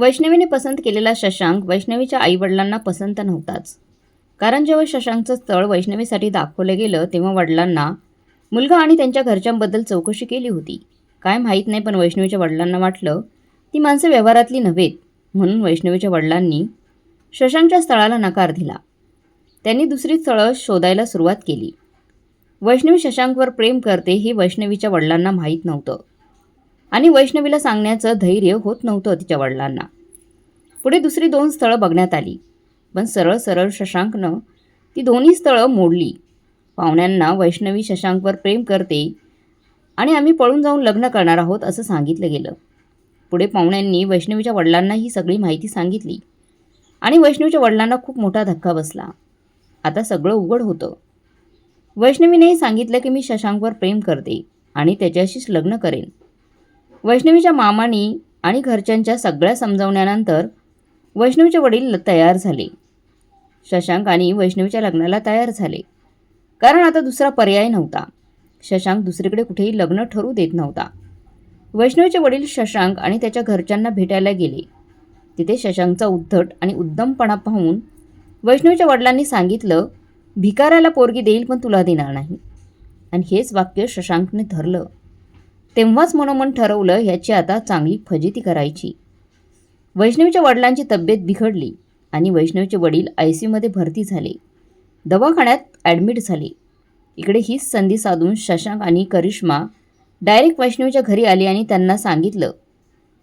वैष्णवीने पसंत केलेला शशांक वैष्णवीच्या आईवडिलांना पसंत नव्हताच. कारण जेव्हा शशांकचं स्थळ वैष्णवीसाठी दाखवलं गेलं तेव्हा वडिलांना मुलगा आणि त्यांच्या घरच्यांबद्दल चौकशी केली होती. काय माहीत नाही पण वैष्णवीच्या वडिलांना वाटलं ती माणसं व्यवहारातली नव्हेत म्हणून वैष्णवीच्या वडिलांनी शशांकच्या स्थळाला नकार दिला. त्यांनी दुसरी स्थळं शोधायला सुरुवात केली. वैष्णवी शशांकवर प्रेम करते हे वैष्णवीच्या वडिलांना माहीत नव्हतं. आणि वैष्णवीला सांगण्याचं धैर्य होत नव्हतं तिच्या वडिलांना. पुढे दुसरी दोन स्थळं बघण्यात आली. पण सरळ सरळ शशांकनं ती दोन्ही स्थळं मोडली. पाहुण्यांना वैष्णवी शशांकवर प्रेम करते आणि आम्ही पळून जाऊन लग्न करणार आहोत असं सांगितलं गेलं. पुढे पाहुण्यांनी वैष्णवीच्या वडिलांना ही सगळी माहिती सांगितली आणि वैष्णवीच्या वडिलांना खूप मोठा धक्का बसला. आता सगळं उघड होतं. वैष्णवीनेही सांगितलं की मी शशांकवर प्रेम करते आणि त्याच्याशीच लग्न करेन. वैष्णवीच्या मामानी आणि घरच्यांच्या सगळ्या समजावण्यानंतर वैष्णवीचे वडील तयार झाले. शशांक आणि वैष्णवीच्या लग्नाला तयार झाले. कारण आता दुसरा पर्याय नव्हता. शशांक दुसरीकडे कुठेही लग्न ठरू देत नव्हता. वैष्णवीचे वडील शशांक आणि त्याच्या घरच्यांना भेटायला गेले. तिथे शशांकचा उद्धट आणि उद्दमपणा पाहून वैष्णवीच्या वडिलांनी सांगितलं भिकाऱ्याला पोरगी देईल पण तुला देणार नाही. आणि हेच वाक्य शशांकने धरलं. तेव्हाच मनोमन ठरवलं ह्याची आता चांगली फजिती करायची. वैष्णवीच्या वडिलांची तब्येत बिघडली आणि वैष्णवीचे वडील आय सी यूमध्ये भरती झाले. दवाखान्यात ॲडमिट झाले. इकडे हीच संधी साधून शशांक आणि करिश्मा डायरेक्ट वैष्णवीच्या घरी आली आणि त्यांना सांगितलं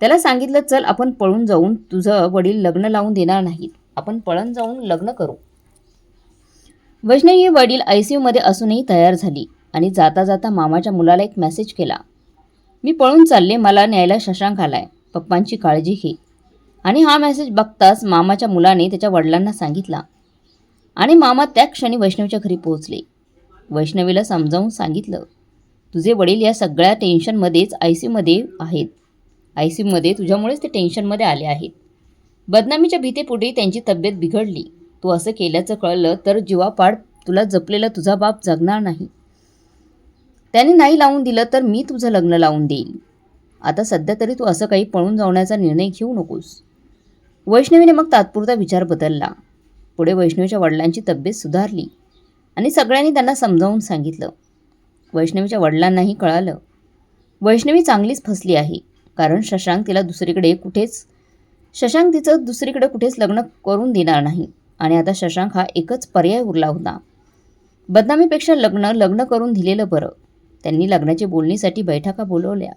त्याला सांगितलं चल आपण पळून जाऊन तुझं वडील लग्न लावून देणार नाहीत. आपण पळून जाऊन लग्न करू. वैष्णवी वडील आय सी यूमध्ये असूनही तयार झाली आणि जाता जाता मामाच्या मुलाला एक मेसेज केला. मी पळून चालले मला न्यायला शशांक आलाय. पप्पांची काळजी घे. आणि हा मेसेज बघताच मामाच्या मुलाने त्याच्या वडिलांना सांगितला. आणि मामा त्या क्षणी वैष्णवीच्या घरी पोहोचले. वैष्णवीला समजावून सांगितलं तुझे वडील या सगळ्या टेन्शनमध्येच आय सी यूमध्ये आहेत. आय सी यूमध्ये तुझ्यामुळेच ते टेन्शनमध्ये आले आहेत. बदनामीच्या भीतीपुढे त्यांची तब्येत बिघडली. तू असं केल्याचं कळलं तर जीवापाड तुला जपलेला तुझा बाप जगणार नाही. त्याने नाही लावून दिलं तर मी तुझं लग्न लावून देईल आता सध्या तरी तू असं काही पळून जाण्याचा निर्णय घेऊ नकोस. वैष्णवीने मग तात्पुरता विचार बदलला. पुढे वैष्णवीच्या वडिलांची तब्येत सुधारली आणि सगळ्यांनी त्यांना समजावून सांगितलं. वैष्णवीच्या वडिलांनाही कळालं. वैष्णवी चांगलीच फसली आहे कारण शशांक तिला दुसरीकडे कुठेच शशांक तिचं दुसरीकडे कुठेच लग्न करून देणार नाही आणि आता शशांक हा एकच पर्याय उरला होता. बदनामीपेक्षा लग्न लग्न करून दिलेलं बरं. त्यांनी लग्नाची बोलणीसाठी बैठका बोलवल्या.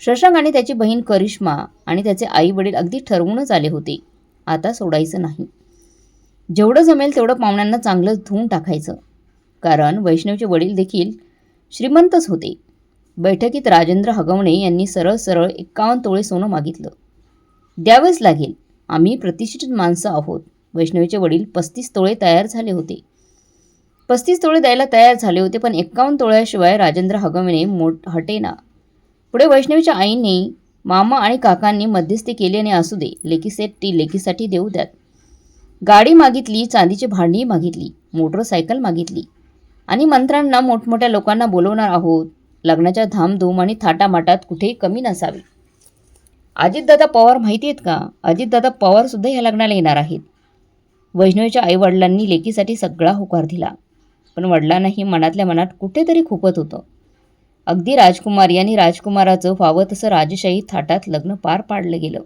शशांक आणि त्याची बहीण करिश्मा आणि त्याचे आई वडील अगदी ठरवूनच आले होते. आता सोडायचं नाही. जेवढं जमेल तेवढं पाहुण्यांना चांगलं धुवून टाकायचं. कारण वैष्णवचे वडील देखील श्रीमंतच होते. बैठकीत राजेंद्र हगवणे यांनी सरळ सरळ एक्कावन्न तोळे सोनं मागितलं. द्यावेच लागेल. आम्ही प्रतिष्ठित माणसं आहोत. वैष्णवीचे वडील पस्तीस तोळे तयार झाले होते. पस्तीस तोळे द्यायला तयार झाले होते पण एक्कावन्न तोळ्याशिवाय राजेंद्र हगमेने मोठ हटेना. पुढे वैष्णवीच्या आईने मामा आणि काकांनी मध्यस्थी केल्याने असू दे लेकीसाठी लेकीसाठी देऊ द्यात. गाडी मागितली चांदीची भांडी मागितली मोटरसायकल मागितली. आणि मंत्र्यांना मोठमोठ्या लोकांना बोलवणार आहोत लग्नाच्या धामधूम आणि थाटामाटात कुठेही कमी नसावी. अजितदादा पवार माहिती आहेत का? अजितदादा पवारसुद्धा ह्या लग्नाला येणार आहेत. वैष्णवीच्या आईवडिलांनी लेकीसाठी सगळा होकार दिला. पण वडिलांनाही मनातल्या मनात कुठेतरी खुपत होतं. अगदी राजकुमारी आणि राजकुमाराचं व्हावं तसं राजशाही थाटात लग्न पार पाडलं गेलं.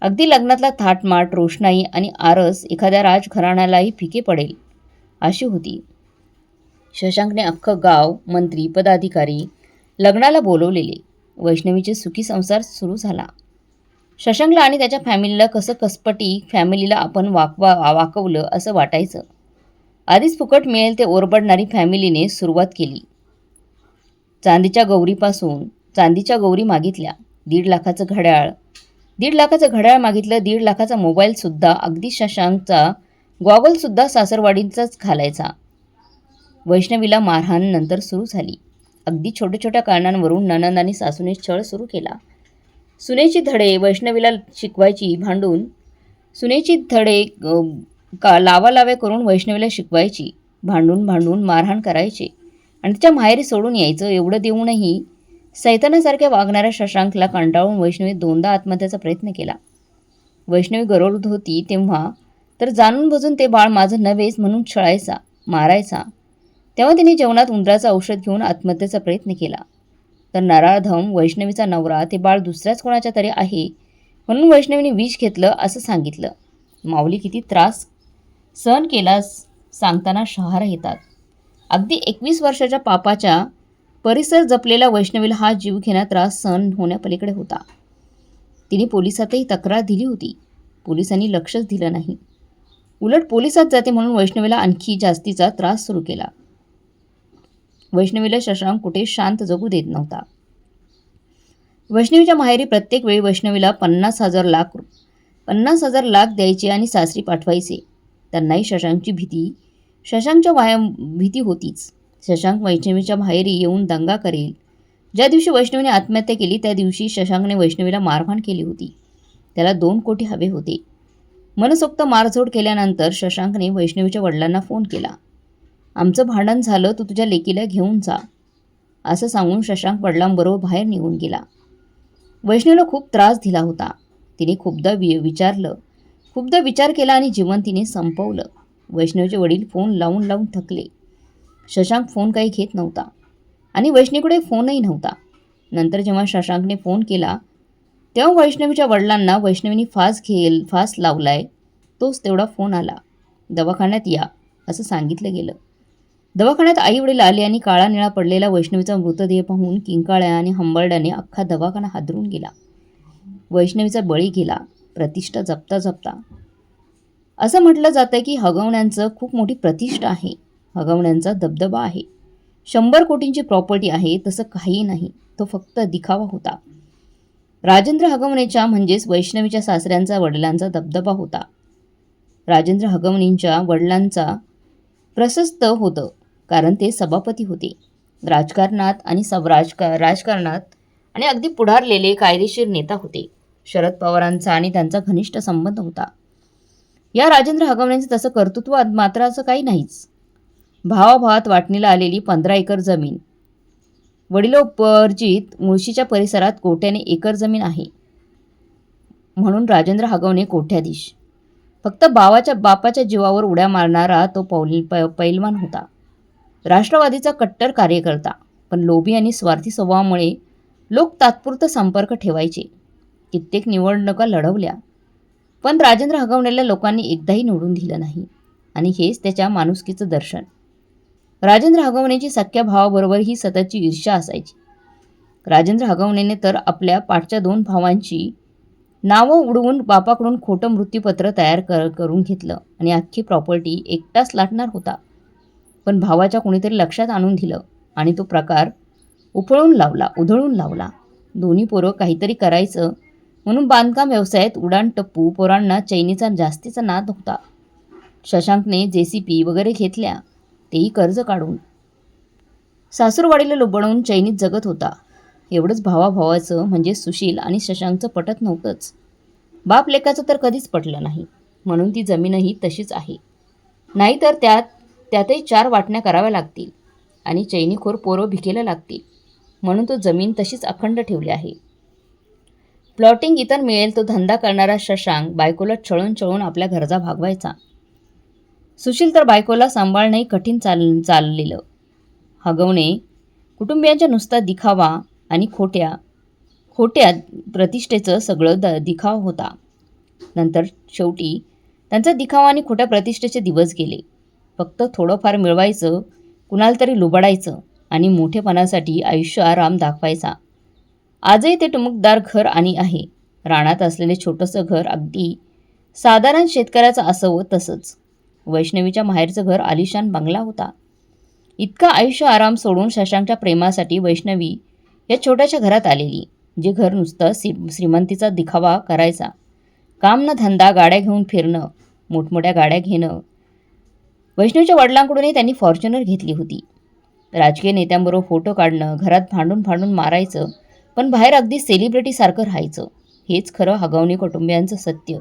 अगदी लग्नातला थाटमाट रोषणाई आणि आरस एखाद्या राजघराण्यालाही फिके पडेल अशी होती. शशांकने अख्खं गाव मंत्री पदाधिकारी लग्नाला बोलवलेले. वैष्णवीचे सुखी संसार सुरू झाला. शशांकला आणि त्याच्या फॅमिलीला कसं कसपटी फॅमिलीला आपण वाकवा वाकवलं असं वाटायचं. आधीच फुकट मिळेल ते ओरबडणारी फॅमिलीने सुरुवात केली. चांदीच्या गौरीपासून चांदीच्या गौरी मागितल्या. दीड लाखाचं घड्याळ. दीड लाखाचं घड्याळ मागितलं. दीड लाखाचा मोबाईलसुद्धा अगदी शशांकचा गॉगलसुद्धा सासरवाडींचाच घालायचा. वैष्णवीला मारहाण नंतर सुरू झाली. अगदी छोट्या छोट्या कारणांवरून ननंद सासूने छळ सुरू केला. सुनेची धडे वैष्णवीला शिकवायची भांडून सुनेची धडे का लावालावे करून वैष्णवीला शिकवायची भांडून भांडून मारहाण करायची आणि तिच्या माहेरी सोडून यायचं एवढं देऊनही सैतानासारख्या वागणाऱ्या शशांकला कंटाळून वैष्णवी दोनदा आत्महत्याचा प्रयत्न केला. वैष्णवी गरोरत होती तेव्हा तर जाणून बुजून ते बाळ माझं नव्हेच म्हणून छळायचा मारायचा. तेव्हा तिने जेवणात उंदराचं औषध घेऊन आत्महत्येचा प्रयत्न केला. तर नराधम वैष्णवीचा नवरा ते बाळ दुसऱ्याच कोणाच्या तरी आहे म्हणून वैष्णवीने विष घेतलं असं सांगितलं. माऊली किती त्रास सहन केलास सांगताना शहारा येतात. अगदी एकवीस वर्षाच्या पापाच्या परिसर जपलेला वैष्णवीला हा जीवघेणा त्रास सहन होण्यापलीकडे होता. तिने पोलिसातही तक्रार दिली होती. पोलिसांनी लक्षच दिलं नाही. उलट पोलिसात जाते म्हणून वैष्णवीला आणखी जास्तीचा त्रास सुरू केला. वैष्णवीला शशांक कुठे शांत जगू देत नव्हता. वैष्णवीच्या माहेरी प्रत्येक वेळी वैष्णवीला पन्नास हजार लाख पन्नास हजार लाख द्यायचे आणि सासरी पाठवायचे. त्यांनाही शशांकची भीती. शशांकच्या वाया भीती होतीच. शशांक वैष्णवीच्या बाहेर येऊन दंगा करेल. ज्या दिवशी वैष्णवीने आत्महत्या केली त्या दिवशी शशांकने वैष्णवीला मारहाण केली होती. त्याला दोन कोटी हवे होते. मनसोक्त मारझोड केल्यानंतर शशांकने वैष्णवीच्या वडिलांना फोन केला. आमचं भांडण झालं तू तुझ्या लेकीला घेऊन जा असं सांगून शशांक वडिलांबरोबर बाहेर निघून गेला. वैष्णवीला खूप त्रास दिला होता. तिने खूपदा वि विचारलं खूपदा विचार केला आणि जीवन तिने संपवलं. वैष्णवीचे वडील फोन लावून लावून थकले. शशांक फोन काही घेत नव्हता. आणि वैष्णवीकडे फोनही नव्हता. नंतर जेव्हा शशांकने फोन केला तेव्हा वैष्णवीच्या वडिलांना वैष्णवीने फास घेल फास लावलाय तोच तेवढा फोन आला. दवाखान्यात या असं सांगितलं गेलं. दवाखान्यात आई वडील आले आणि काळा निळा पडलेला वैष्णवीचा मृतदेह पाहून किंकाळ्या आणि हंबरड्याने अख्खा दवाखाना हादरून गेला. वैष्णवीचा बळी गेला. प्रतिष्ठा जपता जपता. असं म्हटलं जातं की हगवण्यांचं खूप मोठी प्रतिष्ठा आहे. हगवण्यांचा दबदबा आहे. शंभर कोटींची प्रॉपर्टी आहे तसं काहीही नाही. तो फक्त दिखावा होता. राजेंद्र हगवणेच्या म्हणजेच वैष्णवीच्या सासऱ्यांचा वडिलांचा दबदबा होता. राजेंद्र हगवणींच्या वडिलांचा प्रशस्त होतं कारण ते सभापती होते. राजकारणात आणि सब राजका राजकारणात आणि अगदी पुढारलेले कायदेशीर नेता होते. शरद पवारांचा आणि त्यांचा घनिष्ठ संबंध होता. या राजेंद्र हगवण्याचं तसं कर्तृत्व मात्र असं काही नाहीच. भावाभावात वाटणीला आलेली पंधरा एकर जमीन. वडिलोपर्जित मुळशीच्या परिसरात कोट्याने एकर जमीन आहे. म्हणून राजेंद्र हगवणे कोट्याधीश. फक्त बावाच्या बापाच्या जीवावर उड्या मारणारा तो पौल प पैलवान होता. राष्ट्रवादीचा कट्टर कार्यकर्ता पण लोभी आणि स्वार्थी स्वभावामुळे लोक तात्पुरतं संपर्क ठेवायचे. कित्येक निवडणुका लढवल्या. पण राजेंद्र हगवणेला लोकांनी एकदाही निवडून दिलं नाही. आणि हेच त्याच्या माणुसकीचं दर्शन. राजेंद्र हगवणेची सख्या भावाबरोबर ही सततची ईर्ष्या असायची. राजेंद्र हगवणेने तर आपल्या पाठच्या दोन भावांची नावं उडवून बापाकडून खोटं मृत्यूपत्र तयार कर करून घेतलं आणि अख्खी प्रॉपर्टी एकटाच लाटणार होता. पण भावाच्या कोणीतरी लक्षात आणून दिलं आणि तो प्रकार उफळून लावला उधळून लावला. दोन्ही पोरं काहीतरी करायचं म्हणून बांधकाम व्यवसायात उडाण टप्पू पोरांना चैनीचा जास्तीचा नाद होता. शशांकने जे सी पी वगैरे घेतल्या तेही कर्ज काढून. सासूरवाडीला लुबडवून चैनीत जगत होता. एवढंच भावाभावाचं म्हणजे सुशील आणि शशांकचं पटत नव्हतंच. बाप लेकाचं तर कधीच पटलं नाही. म्हणून ती जमीनही तशीच आहे. नाहीतर त्यात त्यातही चार वाटण्या कराव्या लागतील आणि चैनीखोर पोरं भिकेला लागतील. म्हणून तो जमीन तशीच अखंड ठेवली आहे. प्लॉटिंग इतर मिळेल तो धंदा करणारा शशांक बायकोला छळून छळून आपल्या घरचा भागवायचा सुशील तर बायकोला सांभाळणंही कठीण चाल चाललेलं. हगवणे कुटुंबियांच्या नुसता दिखावा आणि खोट्या खोट्या प्रतिष्ठेचं सगळं द दिखाव होता. नंतर शेवटी त्यांचा दिखावा आणि खोट्या प्रतिष्ठेचे दिवस गेले. फक्त थोडंफार मिळवायचं कुणाला तरी लुबाडायचं आणि मोठेपणासाठी आयुष्य आराम दाखवायचा. आजही ते टुमुकदार घर आणि आहे. रानात असलेले छोटंसं घर अगदी साधारण शेतकऱ्याचं असावं तसंच. वैष्णवीच्या माहेरचं घर आलिशान बंगला होता. इतका आयुष्य आराम सोडून शशांकच्या प्रेमासाठी वैष्णवी या छोट्याशा घरात आलेली जे घर नुसतं श्री श्रीमंतीचा दिखावा करायचा. काम न धंदा गाड्या घेऊन फिरणं मोठमोठ्या गाड्या घेणं. वैष्णवीच्या वडिलांकडूनही त्यांनी फॉर्च्युनर घेतली होती. राजकीय नेत्यांबरोबर फोटो काढणं घरात भांडून भांडून मारायचं पण बाहेर अगदी सेलिब्रिटीसारखं राहायचं. हेच खरं हगवणी कुटुंबियांचं सत्य.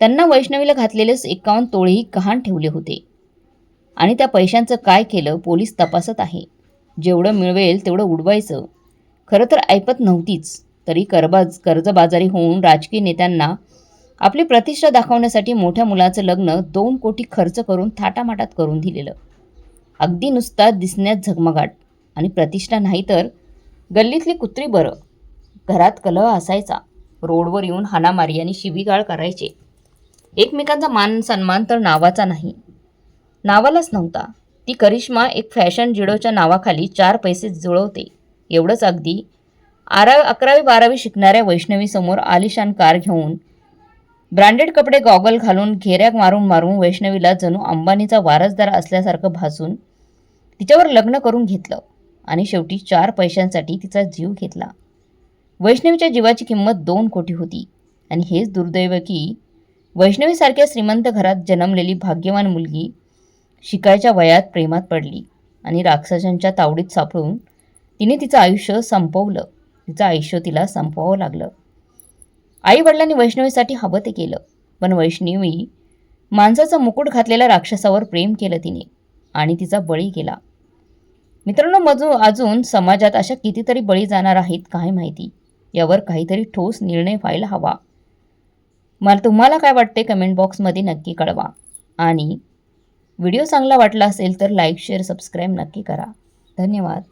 त्यांना वैष्णवीला घातलेलेच एकावन्न तोळेही गहाण ठेवले होते. आणि त्या पैशांचं काय केलं पोलीस तपासत आहे. जेवढं मिळवेल तेवढं उडवायचं. खरं तर ऐपत नव्हतीच. तरी करबाज कर्जबाजारी होऊन राजकीय नेत्यांना आपली प्रतिष्ठा दाखवण्यासाठी मोठ्या मुलाचं लग्न दोन कोटी खर्च करून थाटामाटात करून दिलेलं. अगदी नुसता दिसण्यात झगमगाट. आणि प्रतिष्ठा नाही तर गल्लीतली कुत्री बरं. घरात कलह असायचा. रोडवर येऊन हाणामारी आणि शिवीगाळ करायचे. एकमेकांचा मान सन्मान तर नावाचा नाही. नावालाच नव्हता. ती करिश्मा एक फॅशन जिडोच्या नावाखाली चार पैसे जुळवते. एवढंच अगदी. आरा अकरावी बारावी शिकणाऱ्या वैष्णवीसमोर आलिशान कार घेऊन ब्रँडेड कपडे गॉगल घालून घेऱ्या मारून मारून वैष्णवीला जणू अंबानीचा वारसदार असल्यासारखं भासून तिच्यावर लग्न करून घेतलं. आणि शेवटी चार पैशांसाठी तिचा जीव घेतला. वैष्णवीच्या जीवाची किंमत दोन कोटी होती. आणि हेच दुर्दैव की वैष्णवीसारख्या श्रीमंत घरात जन्मलेली भाग्यवान मुलगी शिकायच्या वयात प्रेमात पडली आणि राक्षसांच्या तावडीत सापडून तिने तिचं आयुष्य संपवलं. तिचं आयुष्य तिला संपवावं लागलं. आई वडिलांनी वैष्णवीसाठी हवं ते केलं. पण वैष्णवी माणसाचा मुकुट घातलेल्या राक्षसावर प्रेम केलं तिने आणि तिचा बळी केला मित्रांनो मजू अजून समाजात अशा कितीतरी बळी जाणार आहेत काय माहिती? यावर काहीतरी ठोस निर्णय व्हायला हवा. मला तुम्हाला काय वाटते? कमेंट बॉक्समध्ये नक्की कळवा. आणि व्हिडिओ चांगला वाटला असेल तर लाईक शेअर सबस्क्राईब नक्की करा. धन्यवाद.